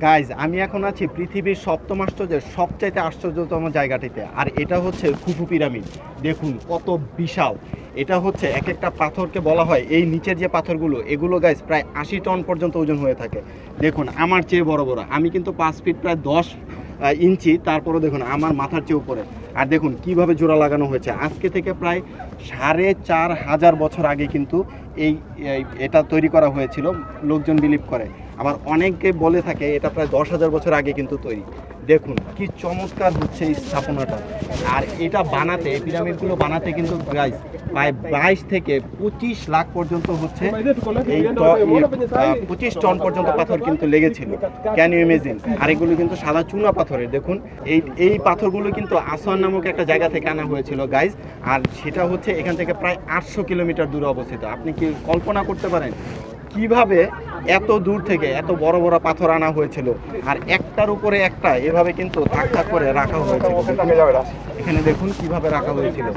Guys আমি এখন আছি পৃথিবীর সপ্তম আশ্চর্যের সবচাইতে আশ্চর্যতম জায়গাটিতে। আর এটা হচ্ছে খুফু পিরামিড। দেখুন, কত বিশাল। এটা হচ্ছে এক একটা পাথরকে বলা হয়, এই নিচের যে পাথরগুলো, এগুলো গাইজ প্রায় আশি টন পর্যন্ত ওজন হয়ে থাকে। দেখুন, আমার চেয়ে বড় বড়। আমি কিন্তু পাঁচ ফিট প্রায় দশ ইঞ্চি তারপরে দেখুন, আমার মাথার চেয়ে উপরে। আর দেখুন, কীভাবে জোড়া লাগানো হয়েছে। আজকে থেকে প্রায় সাড়ে চার হাজার বছর আগে কিন্তু এই এটা তৈরি করা হয়েছিল, লোকজন বিলিভ করে। আবার অনেকে বলে থাকে, এটা প্রায় দশ হাজার বছর আগে কিন্তু তৈরি। দেখুন, কি চমৎকার হচ্ছে এই স্থাপনাটা। আর এটা বানাতে, পিরামিডগুলো বানাতে কিন্তু গাইজ প্রায় বাইশ থেকে পঁচিশ লাখ পর্যন্ত হচ্ছে এই পঁচিশ টন পর্যন্ত পাথর কিন্তু লেগেছিল। ক্যান ইউ ইমেজিন আর এগুলো কিন্তু সাদা চুনা পাথরের, দেখুন। এই এই পাথরগুলো কিন্তু আসোয়ান নামক একটা জায়গা থেকে আনা হয়েছিল গাইজ আর সেটা হচ্ছে এখান থেকে প্রায় আটশো কিলোমিটার দূরে অবস্থিত। আপনি কি কল্পনা করতে পারেন? কীভাবে এত দূর থেকে এত বড় বড় পাথর আনা হয়েছিল? আর একটার উপরে একটা এভাবে কিন্তু থাক করে রাখা হয়েছিল। এখানে দেখুন কীভাবে রাখা হয়েছিল।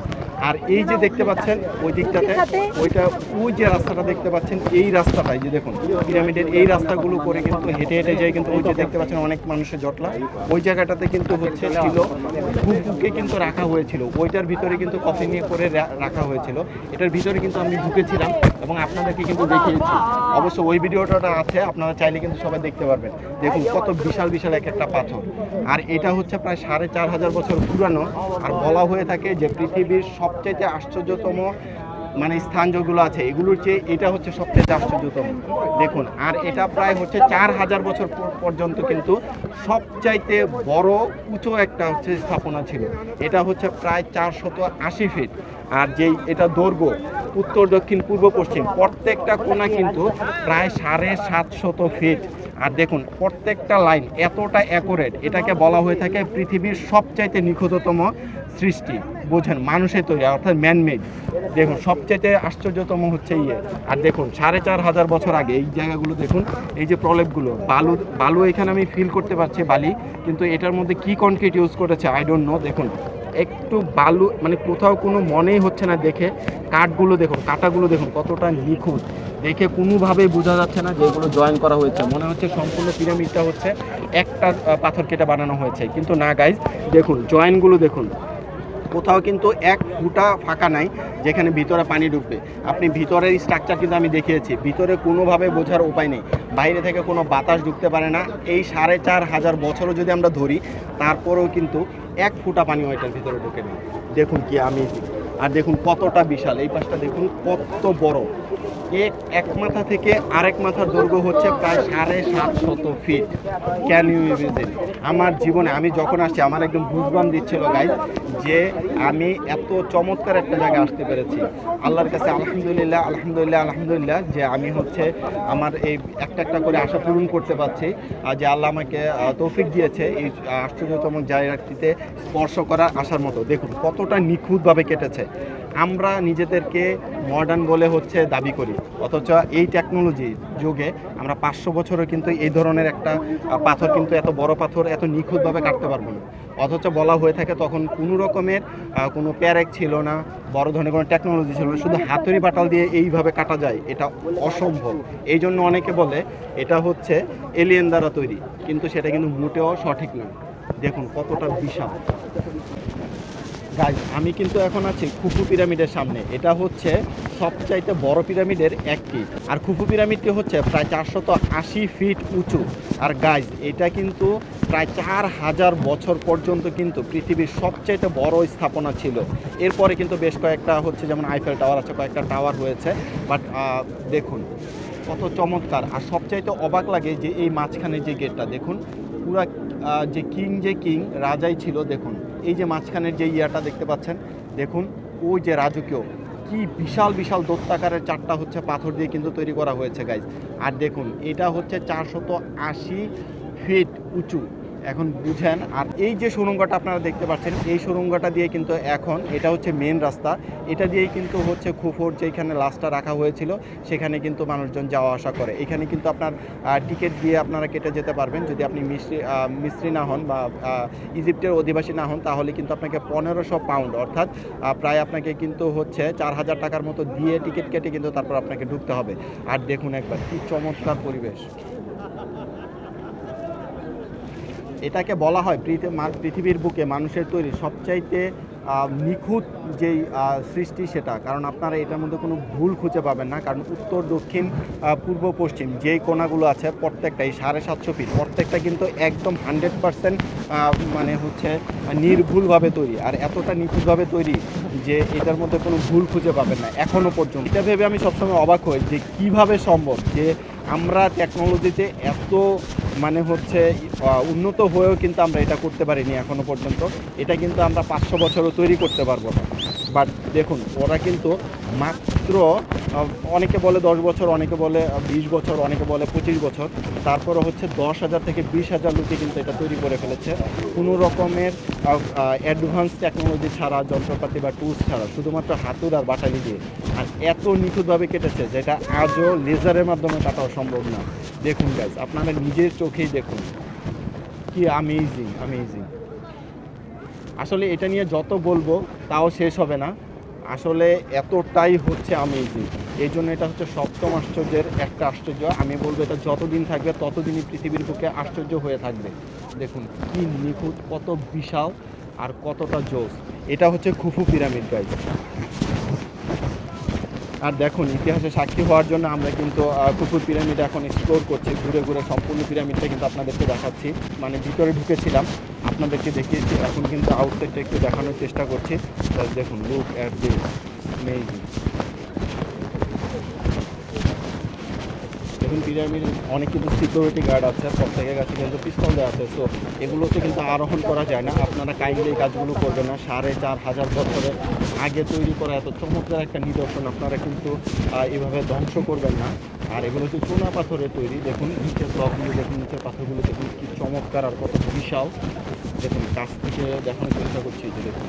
আর এই যে দেখতে পাচ্ছেন ওই দিকটাতে ওইটা ওই যে রাস্তাটা দেখতে পাচ্ছেন এই রাস্তাটাই যে দেখুন পিরামিডের এই রাস্তাগুলো করে কিন্তু হেঁটে হেঁটে যায় কিন্তু ওই যে দেখতে পাচ্ছেন অনেক মানুষের জটলা। ওই জায়গাটাতে কিন্তু হচ্ছে ছিল বুকে কিন্তু রাখা হয়েছিল। ওইটার ভিতরে কিন্তু কফি নিয়ে করে রাখা হয়েছিল। এটার ভিতরে কিন্তু আমি ঢুকেছিলাম এবং আপনাদেরকে কিন্তু দেখিয়েছি। অবশ্য ওই ভিডিওটা আছে আপনারা চাইলে কিন্তু সবাই দেখতে পারবেন। দেখুন কত বিশাল বিশাল এক একটা পাথর। আর এটা হচ্ছে প্রায় সাড়ে চার হাজার বছর পুরানো। আর বলা হয়ে থাকে যে পৃথিবীর সবচাইতে আশ্চর্যতম মানে স্থান যেগুলো আছে, এগুলোর চেয়ে এটা হচ্ছে সবচেয়ে আশ্চর্যতম। দেখুন, আর এটা প্রায় হচ্ছে চার হাজার বছর পর্যন্ত কিন্তু সবচাইতে বড় উঁচু একটা হচ্ছে স্থাপনা ছিল। এটা হচ্ছে প্রায় চারশত আশি ফিট। আর যেই এটা দৈর্ঘ্য, উত্তর, দক্ষিণ, পূর্ব, পশ্চিম, প্রত্যেকটা কোণা কিন্তু প্রায় সাড়ে সাতশত ফিট। আর দেখুন, প্রত্যেকটা লাইন এতটা অ্যাকোরেট এটাকে বলা হয়ে থাকে পৃথিবীর সবচাইতে নিখুঁততম সৃষ্টি, বোঝেন, মানুষের তৈরি, অর্থাৎ ম্যানমেড দেখুন সবচেয়ে আশ্চর্যতম হচ্ছে ইয়ে। আর দেখুন, সাড়ে চার হাজার বছর আগে এই জায়গাগুলো, দেখুন, এই যে প্রলেপগুলো, বালু বালু এখানে আমি ফিল করতে পারছি বালি, কিন্তু এটার মধ্যে কি কনক্রিট ইউজ করেছে আই ডোন্ট নো দেখুন, একটু বালু মানে কোথাও কোনো মনেই হচ্ছে না দেখে। কাঠগুলো, দেখুন, কাটাগুলো, দেখুন, কতটা নিখুঁত। দেখে কোনোভাবেই বোঝা যাচ্ছে না যে এগুলো জয়েন করা হয়েছে। মনে হচ্ছে সম্পূর্ণ পিরামিডটা হচ্ছে একটা পাথর কেটে বানানো হয়েছে। কিন্তু না গাইজ দেখুন জয়েনগুলো দেখুন কোথাও কিন্তু এক ফুটা ফাঁকা নাই, যেখানে ভিতরে পানি ঢুকবে। আপনি ভিতরের স্ট্রাকচার কিন্তু আমি দেখিয়েছি। ভিতরে কোনোভাবে বোঝার উপায় নেই। বাইরে থেকে কোনো বাতাস ঢুকতে পারে না। এই সাড়ে চার হাজার বছরও যদি আমরা ধরি, তারপরেও কিন্তু এক ফুটা পানি ওইটার ভিতরে ঢুকে নেই। দেখুন কি আমি আর দেখুন কতটা বিশাল। এই পাশটা দেখুন কত বড়। এক এক মাথা থেকে আরেক মাথার দৈর্ঘ্য হচ্ছে প্রায় সাড়ে সাতশত ফিট। ক্যান ইউ ইমেজিন আমার জীবনে আমি যখন আসছি, আমার একদম বুঝবাম দিচ্ছিল গাইজ যে আমি এত চমৎকার একটা জায়গায় আসতে পেরেছি। আল্লাহর কাছে আলহামদুলিল্লাহ আলহামদুলিল্লাহ আলহামদুলিল্লাহ যে আমি হচ্ছে আমার এই একটা একটা করে আশা পূরণ করতে পারছি আর যে আল্লাহ আমাকে তৌফিক দিয়েছে এই আশ্চর্যতম জায়গাটিতে স্পর্শ করার আসার মতো। দেখুন কতটা নিখুঁতভাবে কেটেছে। আমরা নিজেদেরকে মডার্ন বলে হচ্ছে দাবি করি। অথচ এই টেকনোলজি যুগে আমরা পাঁচশো বছরও কিন্তু এই ধরনের একটা পাথর কিন্তু এত বড় পাথর এত নিখুঁতভাবে কাটতে পারব না। অথচ বলা হয়ে থাকে তখন কোনো রকমের কোনো প্যারেক ছিল না, বড় ধরনের কোনো টেকনোলজি ছিল না, শুধু হাতুড়ি পাটাল দিয়ে এইভাবে কাটা যায়, এটা অসম্ভব। এই জন্য অনেকে বলে এটা হচ্ছে এলিয়েন দ্বারা তৈরি, কিন্তু সেটা কিন্তু মোটেও সঠিক নয় দেখুন কতটা বিশাল। গাইজ আমি কিন্তু এখন আছি খুফু পিরামিডের সামনে। এটা হচ্ছে সবচাইতে বড় পিরামিডের একটি আর খুফু পিরামিডটি হচ্ছে প্রায় চারশত আশি ফিট উঁচু। আর গাইজ এটা কিন্তু প্রায় চার হাজার বছর পর্যন্ত কিন্তু পৃথিবীর সবচাইতে বড় স্থাপনা ছিল। এরপরে কিন্তু বেশ কয়েকটা হচ্ছে যেমন আইফেল টাওয়ার আছে, কয়েকটা টাওয়ার হয়েছে। বাট দেখুন, কত চমৎকার। আর সবচাইতে অবাক লাগে যে এই মাঝখানে যে গেটটা দেখুন, পুরা যে কিং যে কিং, রাজাই ছিল, দেখুন। এই যে মাঝখানের যে ইয়াটা দেখতে পাচ্ছেন, দেখুন, ওই যে রাজকীয়, কি বিশাল বিশাল দত্তাকারের চারটা হচ্ছে পাথর দিয়ে কিন্তু তৈরি করা হয়েছে গাইজ আর দেখুন, এটা হচ্ছে চারশত আশি ফিট উঁচু। এখন বুঝেন। আর এই যে সুড়ঙ্গটা আপনারা দেখতে পাচ্ছেন, এই সুড়ঙ্গটা দিয়ে কিন্তু এখন এটা হচ্ছে মেন রাস্তা। এটা দিয়েই কিন্তু হচ্ছে খুফোর যেখানে লাশটা রাখা হয়েছিল, সেখানে কিন্তু মানুষজন যাওয়া আসা করে। এখানে কিন্তু আপনার টিকিট দিয়ে আপনারা কেটে যেতে পারবেন। যদি আপনি মিস্ত্রি মিস্ত্রি না হন বা ইজিপ্টের অধিবাসী না হন, তাহলে কিন্তু আপনাকে পনেরোশো পাউন্ড অর্থাৎ প্রায় আপনাকে কিন্তু হচ্ছে চার হাজার টাকার মতো দিয়ে টিকিট কেটে কিন্তু তারপর আপনাকে ঢুকতে হবে। আর দেখুন একবার কি চমৎকার পরিবেশ। এটাকে বলা হয় পৃথিবীর বুকে মানুষের তৈরি সবচাইতে নিখুঁত যেই সৃষ্টি সেটা। কারণ আপনারা এটার মধ্যে কোনো ভুল খুঁজে পাবেন না। কারণ উত্তর, দক্ষিণ পূর্ব, পশ্চিম যেই কোণাগুলো আছে প্রত্যেকটাই সাড়ে সাতশো ফিট প্রত্যেকটা কিন্তু একদম হান্ড্রেড পারসেন্ট মানে হচ্ছে নির্ভুলভাবে তৈরি। আর এতটা নিখুঁতভাবে তৈরি যে এটার মধ্যে কোনো ভুল খুঁজে পাবেন না এখনও পর্যন্ত। এটা ভেবে আমি সবসময় অবাক হই যে কীভাবে সম্ভব যে আমরা টেকনোলজিতে এত মানে হচ্ছে উন্নত হয়েও কিন্তু আমরা এটা করতে পারিনি এখনও পর্যন্ত। এটা কিন্তু আমরা পাঁচশো বছরও তৈরি করতে পারব না। বাট দেখুন, ওরা কিন্তু মাত্র অনেকে বলে দশ বছর, অনেকে বলে বিশ বছর, অনেকে বলে পঁচিশ বছর। তারপরে হচ্ছে দশ হাজার থেকে বিশ হাজার লোকে কিন্তু এটা তৈরি করে ফেলেছে। কোনো রকমের অ্যাডভান্স টেকনোলজি ছাড়া, যন্ত্রপাতি বা টুলস ছাড়া, শুধুমাত্র হাতুর আর বাটালি দিয়ে। আর এত নিখুঁতভাবে কেটেছে যেটা আজও লেজারের মাধ্যমে কাটাও সম্ভব না। দেখুন গাইজ আপনারা নিজের চোখেই দেখুন। কি আমেজিং আমেজিং আসলে এটা নিয়ে যত বলব, তাও শেষ হবে না। আসলে এতটাই হচ্ছে আমেজিং এই জন্য এটা হচ্ছে সপ্তম আশ্চর্যের একটা আশ্চর্য। আমি বলব, এটা যতদিন থাকবে, ততদিনই পৃথিবীর বুকে আশ্চর্য হয়ে থাকবে। দেখুন, কি নিখুঁত, কত বিশাল আর কতটা জোস এটা হচ্ছে খুফু পিরামিড গাইজ আর দেখুন, ইতিহাসে সাক্ষী হওয়ার জন্য আমরা কিন্তু কুকুর পিরামিড এখন এক্সপ্লোর করছি, ঘুরে ঘুরে সম্পূর্ণ পিরামিডটা কিন্তু আপনাদেরকে দেখাচ্ছি। মানে ভিতরে ঢুকেছিলাম, আপনাদেরকে দেখিয়েছি, এখন কিন্তু আউটসাইডটা একটু দেখানোর চেষ্টা করছি। দেখুন লুক অ্যাট দিস অ্যামেজিং দেখুন পিরামিড, অনেক কিন্তু সিকিউরিটি গার্ড আছে, প্রত্যেকের কাছে কিন্তু পিস্তল দেওয়া আছে। সো এগুলোতে কিন্তু আরোহণ করা যায় না। আপনারা কাইন্ডলি এই কাজগুলো করবেন না। সাড়ে চার হাজার বছরের আগে তৈরি করা এত চমৎকার একটা নিদর্শন আপনারা কিন্তু এভাবে ধ্বংস করবেন না। আর এগুলো হচ্ছে চুনা পাথরের তৈরি। দেখুন, নিচের ব্লকগুলো দেখুন, নিচের পাথরগুলো, দেখুন কি চমৎকার আর কত বিশাল। দেখুন, কাছ থেকে দেখানোর চেষ্টা করছি দেখুন।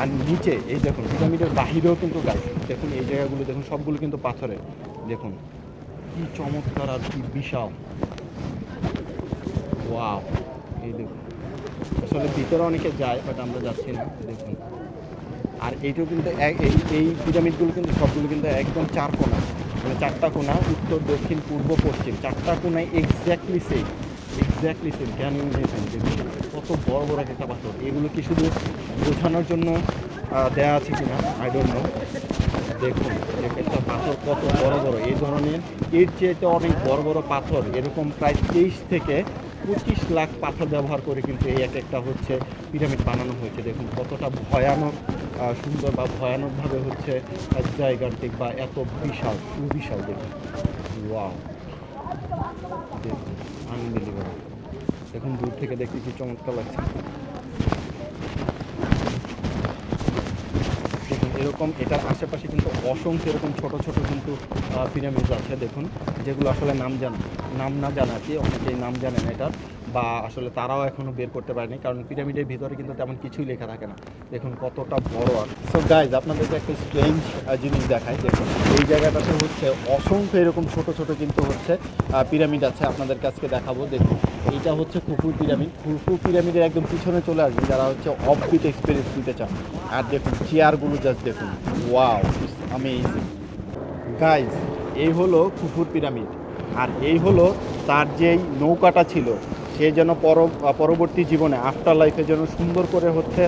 আর নিচে, এই দেখুন, পিরামিডের বাহিরেও কিন্তু গাছ দেখুন, এই জায়গাগুলো, দেখুন, সবগুলো কিন্তু পাথরের। দেখুন, কি চমৎকার আর কি বিশাল। ওয়াও, এই দেখুন। আসলে ভিতরে অনেকে যায়, বাট আমরা যাচ্ছি না, দেখুন। আর এইটাও কিন্তু এই পিরামিডগুলো কিন্তু সবগুলো কিন্তু একদম চার কোনা মানে চারটা কোণা, উত্তর, দক্ষিণ, পূর্ব, পশ্চিম। চারটা কোনায় exactly same exactly same you দেখুন কত বড় বড় একটা পাথর। এগুলো কি শুধু বোঝানোর জন্য দেয়া আছে কিনা? আই ডোন্ট নো দেখুন এক একটা পাথর কত বড় বড়? এই ধরনের এর চেয়ে অনেক বড় বড় পাথর এরকম প্রায় তেইশ থেকে পঁচিশ লাখ পাথর ব্যবহার করে কিন্তু এই এক একটা হচ্ছে পিরামিড বানানো হয়েছে। দেখুন কতটা ভয়ানক সুন্দর বা ভয়ানকভাবে হচ্ছে আহ, জায়গাটিক বা এত বিশাল সুবিশাল দেখুন। ওয়াও। দেখুন আনবিলিভেবল দেখুন দূর থেকে দেখতে কি চমৎকার লাগছে। এরকম, এটার আশেপাশে কিন্তু অসংখ্য এরকম ছোট ছোট কিন্তু পিরামিড আছে, দেখুন, যেগুলো আসলে নাম জানা, নাম না জানা কি, অনেকেই নাম জানে না এটার বা আসলে তারাও এখনও বের করতে পারেনি, কারণ পিরামিডের ভিতরে কিন্তু তেমন কিছুই লেখা থাকে না। দেখুন, কতটা বড় আর। সো গাইজ আপনাদেরকে একটা স্ট্রেঞ্জ জিনিস দেখায় দেখুন, এই জায়গাটাতে হচ্ছে অসংখ্য এরকম ছোট ছোট কিন্তু হচ্ছে পিরামিড আছে আপনাদের কাছকে দেখাবো, দেখুন। এইটা হচ্ছে খুফু পিরামিড। খুফু পিরামিডের একদম পিছনে চলে আসবে, যারা হচ্ছে অফবিট এক্সপিরিয়েন্স নিতে চান। আর দেখুন, চেয়ারগুলো জাস্ট দেখুন। ওয়াও আমেজিং গাইজ এই হলো কুফুর পিরামিড। আর এই হলো তার যেই নৌকাটা ছিল, সে যেন পর পরবর্তী জীবনে আফটার লাইফে যেন সুন্দর করে হচ্ছে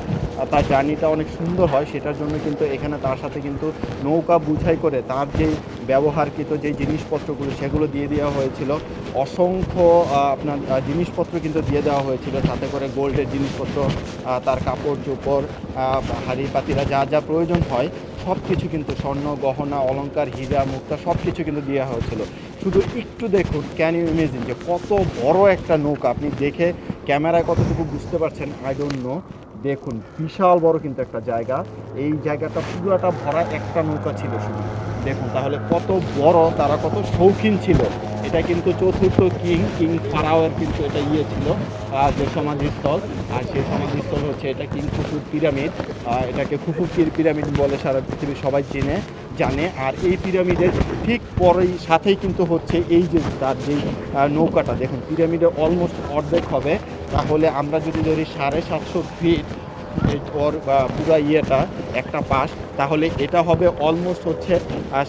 তার জার্নিটা অনেক সুন্দর হয়, সেটার জন্য কিন্তু এখানে তার সাথে কিন্তু নৌকা বুঝাই করে তার যেই ব্যবহারকৃত যেই জিনিসপত্রগুলো, সেগুলো দিয়ে দেওয়া হয়েছিল। অসংখ্য আপনার জিনিসপত্র কিন্তু দিয়ে দেওয়া হয়েছিল। সাথে করে গোল্ডের জিনিসপত্র তার কাপড়, চোপড় হাঁড়ি, পাতিরা, যা যা প্রয়োজন হয় সব কিছু কিন্তু স্বর্ণ, গহনা, অলংকার, হীরা, মুক্তা সব কিছু কিন্তু দেওয়া হয়েছিল। শুধু একটু দেখুন ক্যান ইউ ইমেজিন যে কত বড় একটা নৌকা? আপনি দেখে ক্যামেরায় কতটুকু বুঝতে পারছেন? আই ডোন্ট নো দেখুন, বিশাল বড় কিন্তু একটা জায়গা। এই জায়গাটা পুরোটা ভরা একটা নৌকা ছিল শুধু। দেখুন, তাহলে কত বড়, তারা কত শৌখিন ছিল। এটা কিন্তু চতুর্থ কিং কিং ফারাওয়ের কিন্তু এটা ইয়ে ছিল যে সমাধিস্থল। আর সেই সমাধিস্থল হচ্ছে এটা কিং খুফুর পিরামিড। এটাকে খুফু পির- পিরামিড বলে সারা পৃথিবীর সবাই চেনে জানে। আর এই পিরামিডের ঠিক পরেই, সাথেই কিন্তু হচ্ছে এই যে তার যেই নৌকাটা, দেখুন পিরামিডের অলমোস্ট অর্ধেক হবে। তাহলে আমরা যদি ধরি সাড়ে সাতশো ফিট ওর, বা পুরো ইয়েটা, একটা পাশ তাহলে এটা হবে অলমোস্ট হচ্ছে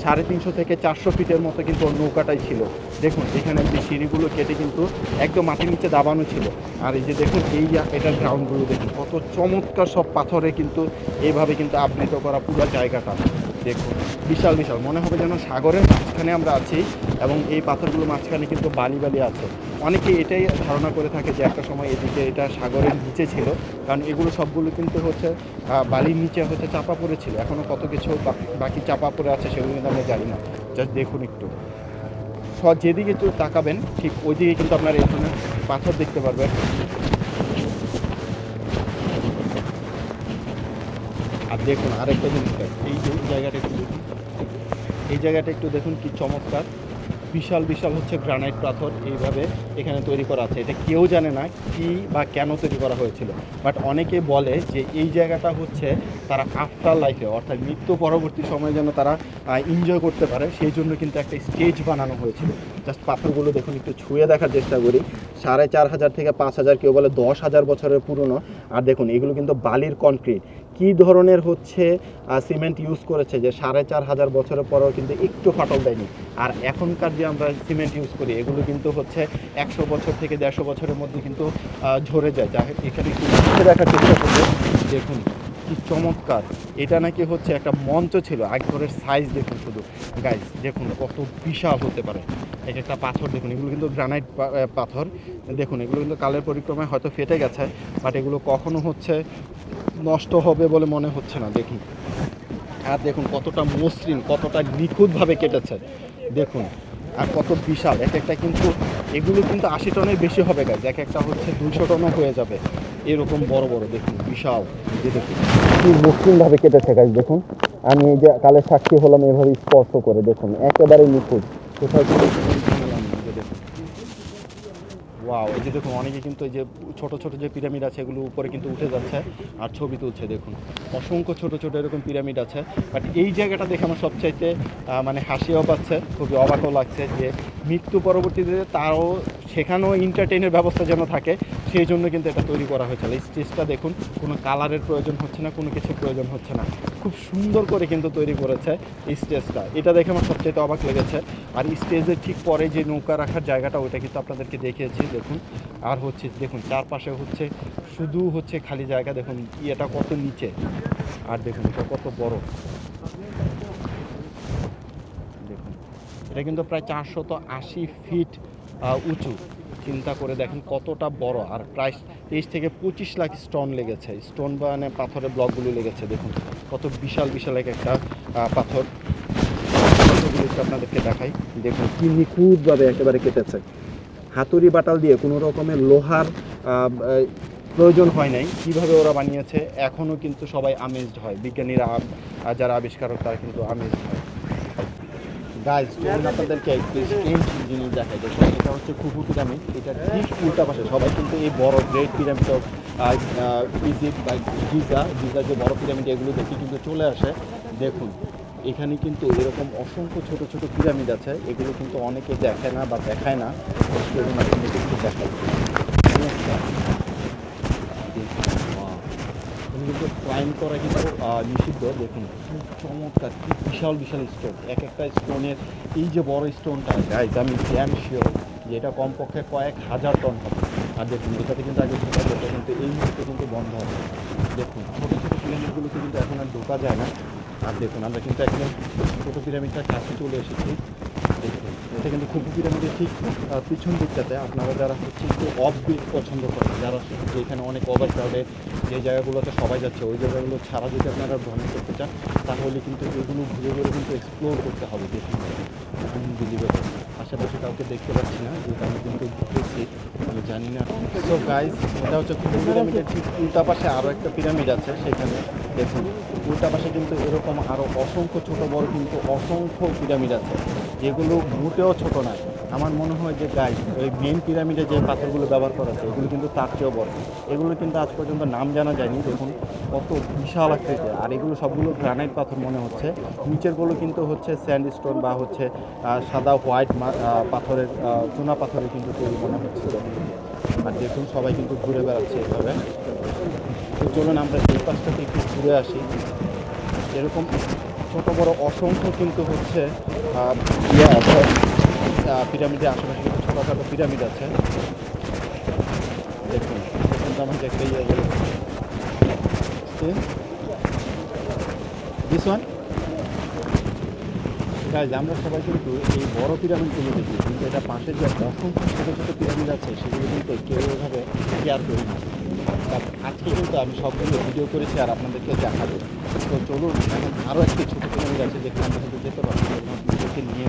সাড়ে তিনশো থেকে চারশো ফিটের মতো কিন্তু ওর নৌকাটাই ছিল। দেখুন, এখানে যে সিঁড়িগুলো কেটে কিন্তু একদম মাটির নিচে দাবানো ছিল। আর এই যে দেখুন, এই এটার গ্রাউন্ডগুলো দেখুন, কত চমৎকার সব পাথরে কিন্তু এইভাবে কিন্তু আবৃত করা পুরো জায়গাটা। দেখুন, বিশাল বিশাল। মনে হবে যেন সাগরের মাঝখানে আমরা আছি এবং এই পাথরগুলো মাঝখানে কিন্তু বালি বালি আছে। অনেকে এটাই ধারণা করে থাকে যে একটা সময় এদিকে এটা সাগরের নিচে ছিল, কারণ এগুলো সবগুলো কিন্তু হচ্ছে বালির নিচে হচ্ছে চাপা পড়েছিল। এখনও কত কিছু বাকি- চাপা পড়ে আছে সেগুলো কিন্তু আমরা জানি না। জাস্ট দেখুন একটু। সব যেদিকে একটু তাকাবেন, ঠিক ওই দিকে কিন্তু আপনার এখানে পাথর দেখতে পারবেন। আর দেখুন আরেকটা জিনিস এই জায়গাটা একটু দেখুন। এই জায়গাটা একটু দেখুন কি চমৎকার। বিশাল বিশাল হচ্ছে গ্রানাইট পাথর এইভাবে এখানে তৈরি করা আছে। এটা কেউ জানে না কি বা কেন তৈরি করা হয়েছিল। বাট অনেকে বলে যে এই জায়গাটা হচ্ছে তারা আফটার লাইফে অর্থাৎ মৃত্যু পরবর্তী সময়ে যেন তারা এনজয় করতে পারে, সেই জন্য কিন্তু একটা স্টেজ বানানো হয়েছিল। জাস্ট পাথরগুলো দেখুন, একটু ছুঁয়ে দেখার চেষ্টা করি। সাড়ে চার হাজার থেকে পাঁচ হাজার, কেউ বলে দশ হাজার বছরের পুরনো। আর দেখুন, এগুলো কিন্তু বালির কনক্রিট কি ধরনের হচ্ছে সিমেন্ট ইউজ করেছে যে সাড়ে চার হাজার বছরের পরেও কিন্তু একটু ফাটল দেয়নি। আর এখনকার যে আমরা সিমেন্ট ইউজ করি, এগুলো কিন্তু হচ্ছে একশো বছর থেকে দেড়শো বছরের মধ্যে কিন্তু ঝরে যায়। যা এখানে একটু দেখার চেষ্টা করব। দেখুন। কি চমৎকার। এটা নাকি হচ্ছে একটা মঞ্চ ছিল আগের সাইজ দেখুন শুধু। গাইজ দেখুন কত বিশাল হতে পারে। এক একটা পাথর দেখুন, এগুলো কিন্তু গ্রানাইট পাথর। দেখুন, এগুলো কিন্তু কালের পরিক্রমায় হয়তো ফেটে গেছে বাট এগুলো কখনো হচ্ছে নষ্ট হবে বলে মনে হচ্ছে না, দেখুন। আর দেখুন কতটা মসৃণ, কতটা নিখুঁতভাবে কেটেছে। দেখুন, আর কত বিশাল। এক একটা কিন্তু, এগুলো কিন্তু আশি টনের বেশি হবে গাছ এক একটা হচ্ছে দুশো টনও হয়ে যাবে। এরকম বড় বড় দেখুন বিশাল যে দেখুন। কি মসৃণভাবে কেটেছে গাছ দেখুন। আমি এই যে কালের সাক্ষী হলাম এভাবে স্পর্শ করে দেখুন একেবারে নিখুঁত। কোথাও ওয়াও এই যে দেখুন। অনেকে কিন্তু এই যে ছোট ছোট যে পিরামিড আছে এগুলো উপরে কিন্তু উঠে যাচ্ছে আর ছবি তুলছে দেখুন। অসংখ্য ছোট ছোট এরকম পিরামিড আছে বাট এই জায়গাটা দেখে আমার সবচাইতে মানে হাসিও পাচ্ছে খুবই অবাকও লাগছে যে মৃত্যু পরবর্তীতে তারও সেখানেও এন্টারটেইনের ব্যবস্থা যেন থাকে সেই জন্য কিন্তু এটা তৈরি করা হয়েছে। এই স্টেজটা দেখুন, কোনো কালারের প্রয়োজন হচ্ছে না, কোনো কিছু প্রয়োজন হচ্ছে না। খুব সুন্দর করে কিন্তু তৈরি করেছে এই স্টেজটা। এটা দেখে আমার সবচেয়ে অবাক লেগেছে। আর স্টেজের ঠিক পরে যে নৌকা রাখার জায়গাটা ওইটা কিন্তু আপনাদেরকে দেখিয়েছি, দেখুন। আর হচ্ছে, দেখুন, চারপাশে হচ্ছে, শুধু হচ্ছে খালি জায়গা, দেখুন, ইয়েটা কত নিচে। আর দেখুন, এটা কত বড়। দেখুন, এটা কিন্তু প্রায় চারশত আশি ফিট উঁচু। চিন্তা করে দেখেন কতটা বড়। আর প্রায় তেইশ থেকে পঁচিশ লাখ স্টোন লেগেছে। স্টোন বা মানে পাথরের ব্লকগুলো লেগেছে, দেখুন। কত বিশাল বিশাল এক একটা পাথর। একটু আপনাদেরকে দেখাই। দেখুন কি নিখুঁতভাবে একেবারে কেটেছে। হাতুড়ি বাটাল দিয়ে কোনো রকমের লোহার প্রয়োজন হয় নাই। কীভাবে ওরা বানিয়েছে, এখনও কিন্তু সবাই আমেজড হয়। বিজ্ঞানীরা যারা আবিষ্কারক, তারা কিন্তু আমেজড হয়। গাইজ চলুন আপনাদেরকে একটু স্ট্রেঞ্জ জিনিস দেখাই। দেখুন, এটা হচ্ছে খুফু পিরামিড। এটা ঠিক উল্টা পাশে সবাই, কিন্তু এই বড় গ্রেট পিরামিড অফ ইজিপ্ট বা গিজা গিজার যে বড় পিরামিড এগুলো দেখে কিন্তু চলে আসে। দেখুন, এখানে কিন্তু এরকম অসংখ্য ছোট ছোট পিরামিড আছে। এগুলো কিন্তু অনেকে দেখে না বা দেখায় না। চলুন আপনাদেরকে একটু দেখাই Wow. এগুলো ক্লাইম করা কিন্তু নিষিদ্ধ। দেখুন, চমৎকার, কি বিশাল বিশাল স্টোন এক একটা স্টোনের এই যে বড় স্টোনটা গাইজ আমি জ্যাম শিওর যে এটা কমপক্ষে কয়েক হাজার টন হবে। আর দেখুন, এটাতে কিন্তু আগে ঢোকা যেত কিন্তু এই মুহূর্তে কিন্তু বন্ধ হবে। দেখুন, ছোটো ছোটো পিরামিডগুলোতে কিন্তু এখন আর ঢোকা যায় না। আর দেখুন, আমরা কিন্তু একদম ছোটো পিরামিডটার কাছে চলে এসেছি। দেখুন এটা কিন্তু খুব পিরামিডের ঠিক পিছন দিকটাতে আপনারা যারা হচ্ছে একটু অফ বিট পছন্দ করেন, যারা এখানে অনেক ওভার ক্রাউডে যে জায়গাগুলোতে সবাই যাচ্ছে, ওই জায়গাগুলো ছাড়া যদি আপনারা ভ্রমণ করতে চান, তাহলে কিন্তু এগুলো ঘুরে ঘুরে কিন্তু এক্সপ্লোর করতে হবে দেখুন আনবিলিভেবল আশেপাশে কাউকে দেখতে পাচ্ছি না যেটা আমি কিন্তু দেখছি আমি জানি না। সো গাইজ এটা হচ্ছে পিরামিডের ঠিক, উল্টা পাশে আরও একটা পিরামিড আছে, সেখানে দেখুন। উল্টা পাশে কিন্তু এরকম আরও অসংখ্য ছোট বড় কিন্তু অসংখ্য পিরামিড আছে, যেগুলো মোটেও ছোট নয় আমার মনে হয় যে গাইড ওই মেন পিরামিডে যে পাথরগুলো ব্যবহার করা আছে এগুলো কিন্তু তার চেয়েও বড়। এগুলো কিন্তু আজ পর্যন্ত নাম জানা যায়নি, দেখুন কত বিশাল আকৃতি। আর এগুলো সবগুলো গ্রানাইট পাথর মনে হচ্ছে। নিচেরগুলো কিন্তু হচ্ছে স্যান্ডস্টোন বা হচ্ছে সাদা হোয়াইট পাথরের চুনা পাথরের কিন্তু তৈরি মনে হচ্ছে। আর দেখুন সবাই কিন্তু ঘুরে বেড়াচ্ছে এভাবে। তো চলুন আমরা এই পাশটাতে একটু ঘুরে আসি। এরকম ছোট বড় অসংখ্য কিন্তু হচ্ছে ইয়ে আছে। পিরামিডের আশেপাশে কিন্তু ছোটোখাটো পিরামিড আছে। দেখুন কিন্তু আমাকে একটা ইয়ে গেল দিস আমরা সবাই কিন্তু এই বড় পিরামিডগুলো দেখি, কিন্তু এটা পাশে যে অসংখ্য ছোটো ছোটো পিরামিড আছে, সেগুলো কিন্তু কেউ ওইভাবে কেয়ার করি না তা আজকে কিন্তু আমি সবগুলো ভিডিও করেছি আর আপনাদেরকে দেখাবো। তো চলুন, এখন আরও একটি ছোটো পিরামিড আছে যেখানে কিন্তু যেতে পারব নিয়ে